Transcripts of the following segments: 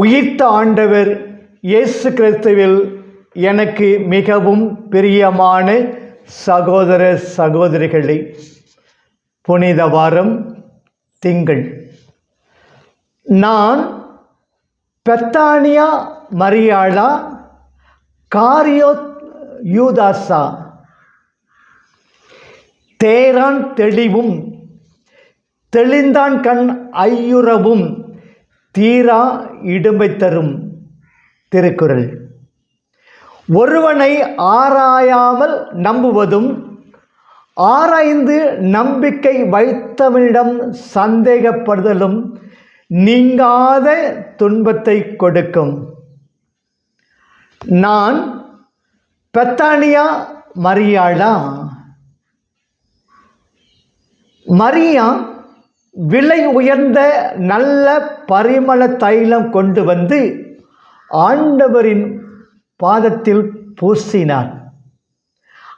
உயிர்த்த ஆண்டவர் இயேசு கிறிஸ்துவில் எனக்கு மிகவும் பிரியமான சகோதர சகோதரிகளே புனித வாரம் திங்கள். நான் பெத்தானியா மரியாளா காரியோ யூதாசா. தேரான் தெளிவும் தெளிந்தான் கண் ஐயுறவும் தீரா இடும்பை தரும் திருக்குறள். ஒருவனை ஆராயாமல் நம்புவதும் ஆராய்ந்து நம்பிக்கை வைத்தவனிடம் சந்தேகப்படுதலும் நீங்காத துன்பத்தை கொடுக்கும். நான் பெத்தானியா மரியாளா? மரியா விலை உயர்ந்த நல்ல பரிமள தைலம் கொண்டு வந்து ஆண்டவரின் பாதத்தில் பூசினார்.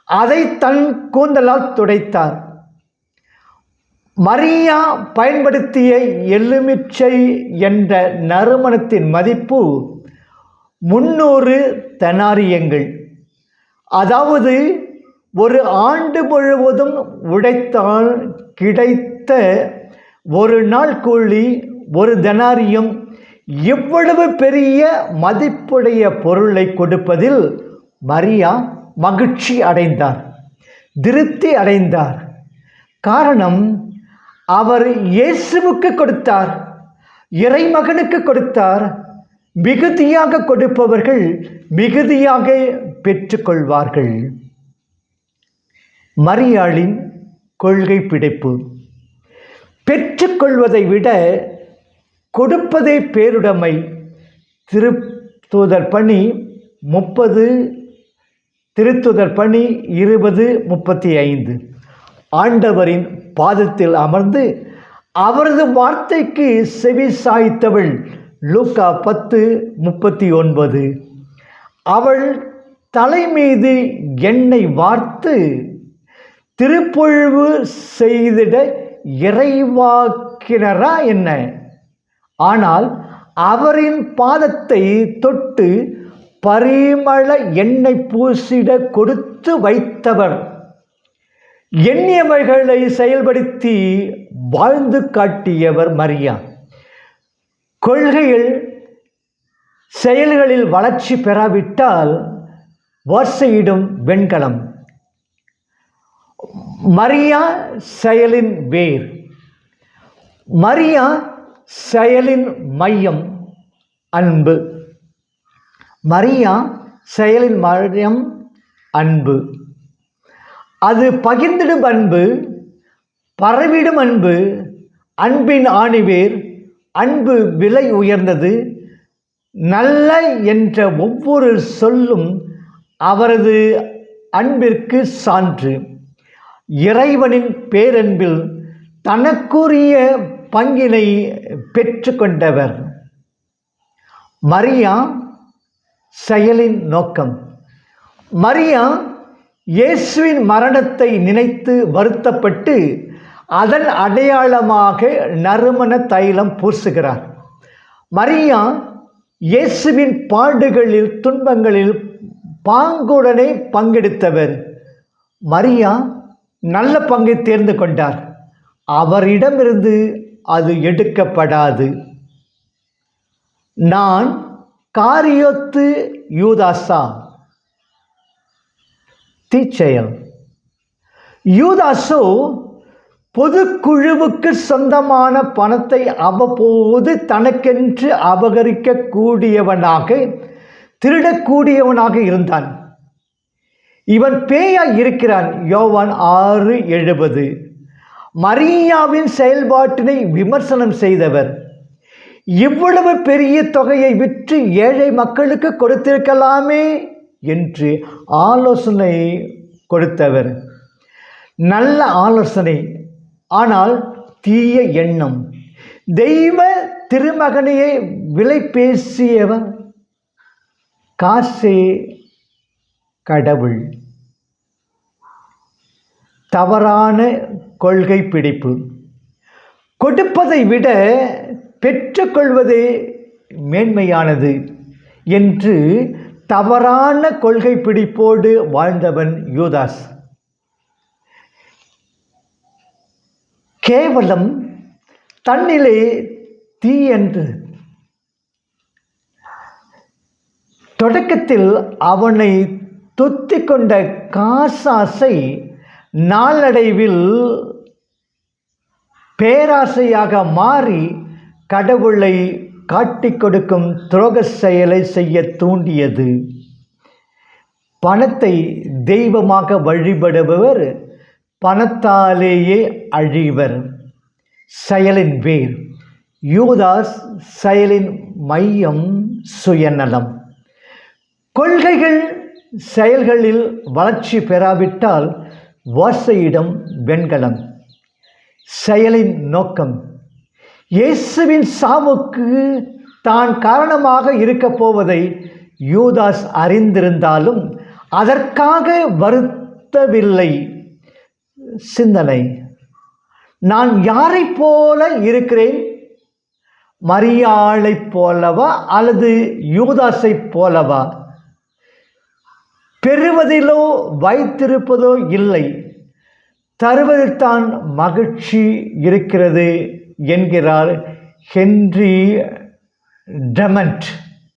அதை தன் கூந்தலால் துடைத்தார். மரியா பயன்படுத்திய எலுமிச்சை என்ற நறுமணத்தின் மதிப்பு முன்னூறு தெனாரியங்கள். அதாவது ஒரு ஆண்டு முழுவதும் உடைத்தால் கிடைத்த ஒரு நாள் கூலி ஒரு தெனாரியம் எவ்வளவு பெரிய மதிப்புடைய பொருளை கொடுப்பதில் மரியா மகிழ்ச்சி அடைந்தார் திருப்தி அடைந்தார். காரணம் அவர் இயேசுவுக்கு கொடுத்தார் இறைமகனுக்கு கொடுத்தார் மிகுதியாக கொடுப்பவர்கள் மிகுதியாக பெற்றுக்கொள்வார்கள். மரியாளின் கொள்கை பிடிப்பு. பெற்றுக்கொள்வதை விட கொடுப்பதே பேருடைமை. திருத்தூதர் பணி முப்பது திருத்துதர் பணி இருபது முப்பத்தி ஐந்து ஆண்டவரின் பாதத்தில் அமர்ந்து அவரது வார்த்தைக்கு செவி சாய்த்தவள். லூக்கா பத்து முப்பத்தி ஒன்பது அவள் தலைமீது எண்ணெய் வார்த்து திருப்பொழிவு செய்திட இறைவாக்கினரா என்ன? ஆனால் அவரின் பாதத்தை தொட்டு பரிமள எண்ணெய் பூசிட கொடுத்து வைத்தவர். எண்ணியவைகளை செயல்படுத்தி வாழ்ந்து காட்டியவர் மரியா. கொள்கையில் செயல்களில் வளர்ச்சி பெறாவிட்டால் வரிசையிடும் வெண்கலம். மரியா செயலின் வேர். மரியா செயலின் மையம் அன்பு. மரியா செயலின் மையம் அன்பு. அது பகிர்ந்திடும் அன்பு பரவிடும் அன்பு அன்பின் ஆணிவேர் அன்பு விலை உயர்ந்தது நல்ல என்ற ஒவ்வொரு சொல்லும் அவரது அன்பிற்கு சான்று. இறைவனின் பேரன்பில் தனக்குரிய பங்கினை பெற்றுக்கொண்டவர். மரியா செயலின் நோக்கம். மரியா இயேசுவின் மரணத்தை நினைத்து வருத்தப்பட்டு அதன் அடையாளமாக நறுமண தைலம் பூசுகிறார். மரியா இயேசுவின் பாடுகளில் துன்பங்களில் பாங்குடனே பங்கெடுத்தவர். மரியா நல்ல பங்கை தேர்ந்து கொண்டார். அவரிடமிருந்து அது எடுக்கப்படாது. நான் காரியோத்து யூதாசா. தீச்செயல் யூதாசோ பொதுக்குழுவுக்கு சொந்தமான பணத்தை அவ்வப்போது தனக்கென்று அபகரிக்கக்கூடியவனாக திருடக்கூடியவனாக இருந்தான். இவன் பேயா இருக்கிறான். யோவான் ஆறு எழுபது. மரியாவின் செயல்பாட்டினை விமர்சனம் செய்தவர். இவ்வளவு பெரிய தொகையை விற்று ஏழை மக்களுக்கு கொடுத்திருக்கலாமே என்று ஆலோசனை கொடுத்தவர். நல்ல ஆலோசனை. ஆனால் தீய எண்ணம். தெய்வ திருமகனையை விலை பேசியவர் காசே கடவுள். தவறான கொள்கை பிடிப்பு. கொடுப்பதை விட பெற்றுக்கொள்வதே மேன்மையானது என்று தவறான கொள்கை பிடிப்போடு வாழ்ந்தவன் யூதாஸ். கேவலம் தன்னிலே தீ என்று தொடக்கத்தில் அவனை தொத்தி கொண்ட காசாசை நாளடைவில் பேராசையாக மாறி கடவுளை காட்டிக் கொடுக்கும் துரோக செயலை செய்ய தூண்டியது. பணத்தை தெய்வமாக வழிபடுபவர் பணத்தாலேயே அழிவர். செயலின் வேர். யூதாஸ் செயலின் மையம் சுயநலம். கொள்கைகள் செயல்களில் வளர்ச்சி பெறாவிட்டால் வாசையிடம் வெண்கலம். செயலின் நோக்கம். இயேசுவின் சாவுக்கு தான் காரணமாக இருக்கப் போவதை யூதாஸ் அறிந்திருந்தாலும் அதற்காக வருத்தவில்லை. சிந்தனை. நான் யாரைப் போல இருக்கிறேன்? மரியாளைப் போலவா அல்லது யூதாஸைப் போலவா? பெறுவதிலோ வைத்திருப்பதோ இல்லை. தருவதில்தான் மகிழ்ச்சி இருக்கிறது என்கிறார் ஹென்றி டெமண்ட்